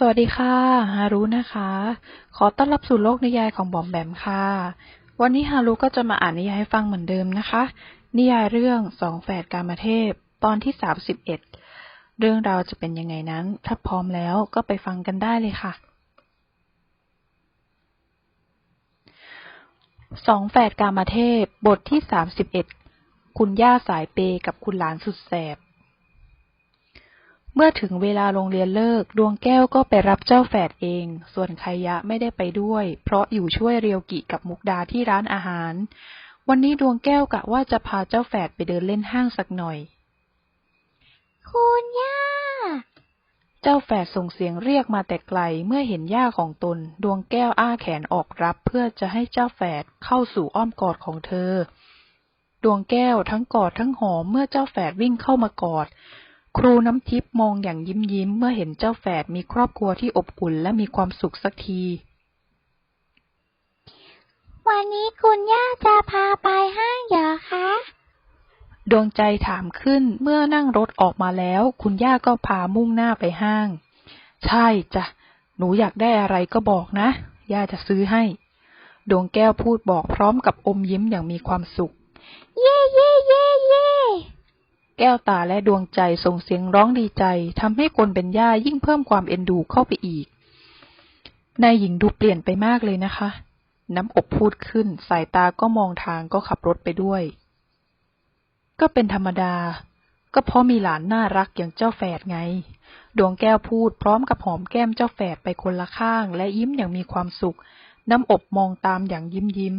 สวัสดีค่ะ ฮารุนะคะ ขอต้อนรับสู่โลกนิยายของบอมแบมค่ะ วันนี้ฮารุก็จะมาอ่านนิยายให้ฟังเหมือนเดิมนะคะ นิยายเรื่องสองแฝดกามเทพ ตอนที่สามสิบเอ็ด เรื่องราวจะเป็นยังไงนั้น ถ้าพร้อมแล้วก็ไปฟังกันได้เลยค่ะ สองแฝดกามเทพ บทที่สามสิบเอ็ด คุณย่าสายเปกับคุณหลานสุดแสบ เมื่อถึงเวลาโรงเรียนเลิก ดวงแก้วก็ไปรับเจ้าแฝดเอง ส่วนไคยะไม่ได้ไปด้วย เพราะอยู่ช่วยเรียวกิกับมุกดาที่ร้านอาหาร วันนี้ดวงแก้วกะว่าจะพาเจ้าแฝดไปเดินเล่นห้างสักหน่อย คุณย่า เจ้าแฝดส่งเสียงเรียกมาแต่ไกล เมื่อเห็นย่าของตน ดวงแก้วอ้าแขนออกรับเพื่อจะให้เจ้าแฝดเข้าสู่อ้อมกอดของเธอ ดวงแก้วทั้งกอดทั้งหอมเมื่อเจ้าแฝดวิ่งเข้ามากอด ครูน้ำทิพย์มองอย่างยิ้มยิ้มเมื่อเห็นเจ้าแฝดมีครอบครัวที่อบอุ่นและมีความสุขสักที วันนี้คุณย่าจะพาไปห้างเหรอคะ ดวงใจถามขึ้นเมื่อนั่งรถออกมาแล้ว คุณย่าก็พามุ่งหน้าไปห้าง ใช่จ้ะ หนูอยากได้อะไรก็บอกนะ ย่าจะซื้อให้ ดวงแก้วพูดบอกพร้อมกับอมยิ้มอย่างมีความสุข เย่เย่เย่เย่ แก้วตาและดวงใจส่งเสียงร้องดีใจทำให้คนเป็นย่ายิ่งเพิ่มความเอ็นดูเข้าไปอีก นายหญิงดูเปลี่ยนไปมากเลยนะคะ น้ำอบพูดขึ้น สายตาก็มองทางก็ขับรถไปด้วย ก็เป็นธรรมดา ก็เพราะมีหลานน่ารักอย่างเจ้าแฝดไง ดวงแก้วพูดพร้อมกับหอมแก้มเจ้าแฝดไปคนละข้าง และยิ้มอย่างมีความสุข น้ำอบมองตามอย่างยิ้มยิ้ม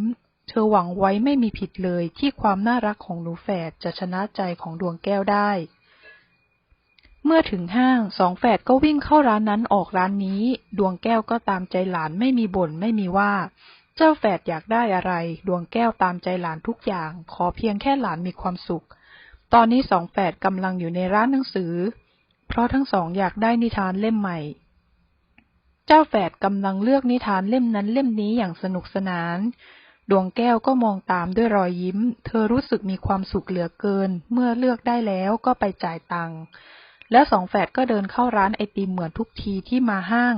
เธอหวังไว้ไม่มีผิดเลยที่ความน่ารักของหนูแฝดจะชนะใจของดวงแก้วได้ เมื่อถึงห้างสองแฝดก็วิ่งเข้าร้านนั้นออกร้านนี้ ดวงแก้วก็ตามใจหลานไม่มีบ่นไม่มีว่า เจ้าแฝดอยากได้อะไร ดวงแก้วตามใจหลานทุกอย่าง ขอเพียงแค่หลานมีความสุข ตอนนี้สองแฝดกำลังอยู่ในร้านหนังสือ เพราะทั้งสองอยากได้นิทานเล่มใหม่เจ้าแฝดกำลังเลือกนิทานเล่มนั้นเล่มนี้อย่างสนุกสนาน ดวงแก้วก็มองตามด้วยรอยยิ้ม เธอรู้สึกมีความสุขเหลือเกิน เมื่อเลือกได้แล้วก็ไปจ่ายตังค์แล้วสองแฝดก็เดินเข้าร้านไอติมเหมือนทุกทีที่มาห้าง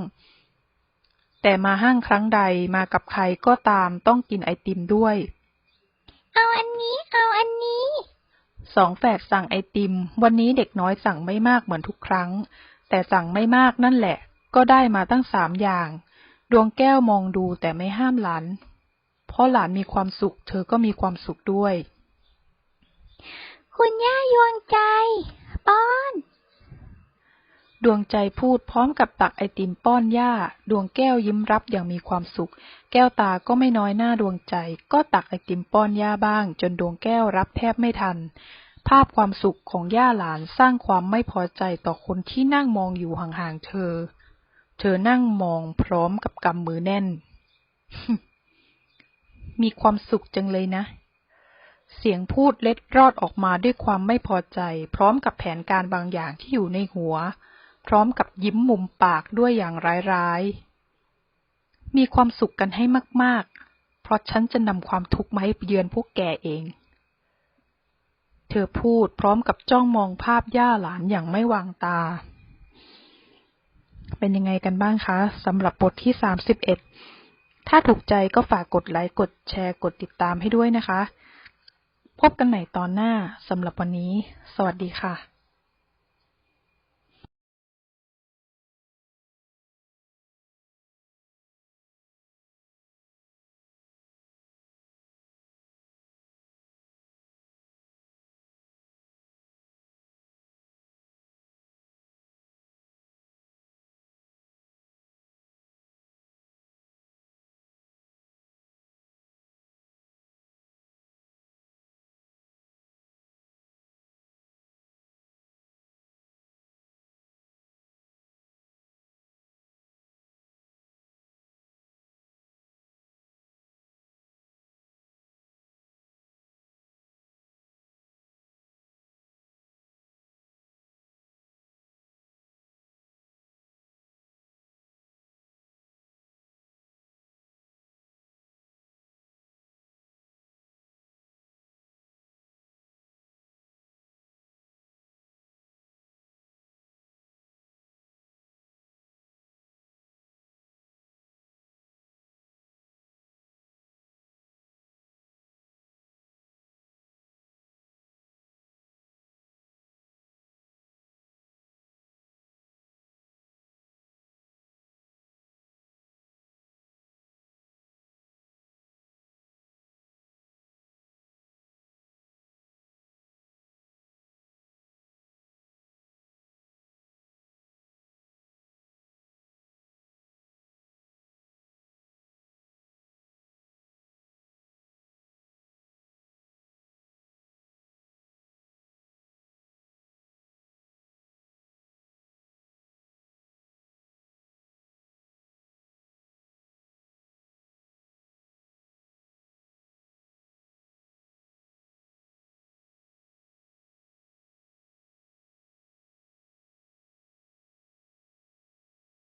แต่มาห้างครั้งใดมากับใครก็ตามต้องกินไอติมด้วย เอาอันนี้ เอาอันนี้ สองแฝดสั่งไอติม วันนี้เด็กน้อยสั่งไม่มากเหมือนทุกครั้ง แต่สั่งไม่มากนั่นแหละ ก็ได้มาตั้งสามอย่าง ดวงแก้วมองดูแต่ไม่ห้ามหลานเพ ราะหลานมีความสุข เธอก็มีความสุขด้วย คุณย่ายวงใจ ป้อน ดวงใจพูดพร้อมกับตักไอติมป้อนย่า ดวงแก้วยิ้มรับอย่างมีความสุข แก้วตาก็ไม่น้อยหน้าดวงใจ ก็ตักไอติมป้อนย่าบ้าง จนดวงแก้วรับแทบไม่ทัน ภาพความสุขของย่าหลานสร้างความไม่พอใจต่อคนที่นั่งมองอยู่ห่างๆเธอ เธอนั่งมองพร้อมกับกำมือแน่น มีความสุขจังเลยนะ เสียงพูดเล็ดรอดออกมาด้วยความไม่พอใจ พร้อมกับแผนการบางอย่างที่อยู่ในหัว พร้อมกับยิ้มมุมปากด้วยอย่างร้ายๆ มีความสุขกันให้มากๆ เพราะฉันจะนำความทุกข์มาให้เยือนพวกแกเองเธอพูดพร้อมกับจ้องมองภาพย่าหลานอย่างไม่วางตา เป็นยังไงกันบ้างคะสำหรับบทที่31 ถ้าถูกใจก็ฝากกดไลค์กดแชร์กดติดตามให้ด้วยนะคะ พบกันใหม่ตอนหน้าสำหรับวันนี้ สวัสดีค่ะ